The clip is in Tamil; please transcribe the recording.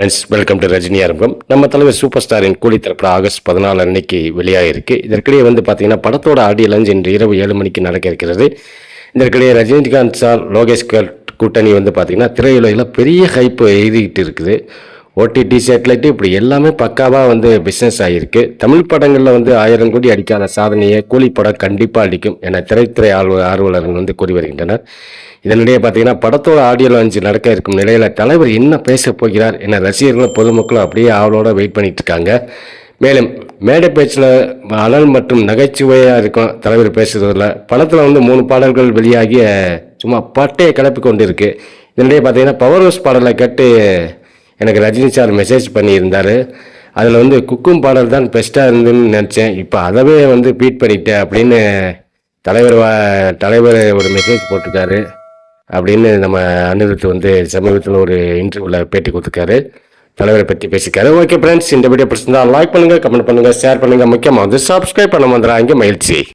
ஃப்ரெண்ட்ஸ் வெல்கம் டு ரஜினி அரங்கம் நம்ம தலைவர் சூப்பர் ஸ்டாரின் கூலி திரைப்படம் ஆகஸ்ட் பதினாலு அன்னைக்கு வெளியாகிருக்கு இதற்கிடையே வந்து பார்த்தீங்கன்னா படத்தோட ஆடியோ லஞ்ச் இன்று இரவு ஏழு மணிக்கு நடக்க இருக்கிறது. இதற்கிடையே ரஜினிகாந்த் சார் லோகேஷ் கூட்டணி வந்து பார்த்தீங்கன்னா திரையுலகில் பெரிய ஹைப் எழுதிக்கிட்டு இருக்குது. ஓடிடி சேட்டலைட்டு இப்படி எல்லாமே பக்காவாக வந்து பிஸ்னஸ் ஆகியிருக்கு தமிழ் படங்களில் வந்து ஆயிரம் கோடி அடிக்காத சாதனையை கூலி படம் கண்டிப்பாக அடிக்கும் என திரைத்துறை ஆர்வ ஆர்வலர்கள் வந்து கூறி வருகின்றனர். இதனிடையே பார்த்தீங்கன்னா படத்தோட ஆடியோ லான்ச் நடக்க இருக்கும் நிலையில் தலைவர் என்ன பேச போகிறார் என ரசிகர்களும் பொதுமக்களும் அப்படியே ஆவலோட வெயிட் பண்ணிட்டு இருக்காங்க. மேலும் மேடை பேச்சில் அனல் மற்றும் நகைச்சுவையாக இருக்கும் தலைவர் பேசுறதில் படத்தில் வந்து மூணு பாடல்கள் வெளியாகி சும்மா பட்டையை கிளப்பி கொண்டு இருக்குது இதனிடையே பார்த்தீங்கன்னா பவர் ஹவுஸ் பாடலை கேட்டு எனக்கு ரஜினி சார் மெசேஜ் பண்ணியிருந்தார். அதில் வந்து குக்கும் பாடல் தான் பெஸ்ட்டாக இருந்துன்னு நினச்சேன். இப்போ அதவே வந்து பீட் பண்ணிட்டேன் அப்படின்னு தலைவர் வா- தலைவர் ஒரு மெசேஜ் போட்டிருக்காரு. அப்படின்னு நம்ம அனிருத் வந்து சமீபத்தில் ஒரு இன்டர்வியூவில் பேட்டி கொடுத்துருக்காரு. தலைவரை பற்றி பேசிக்காரு ஓகே ஃப்ரெண்ட்ஸ் இந்த வீடியோ பிடிச்சிருந்தா லைக் பண்ணுங்கள் கமெண்ட் பண்ணுங்கள் ஷேர் பண்ணுங்கள் முக்கியமாக வந்து சப்ஸ்கிரைப் பண்ண வந்துடுறாங்க மகிழ்ச்சி.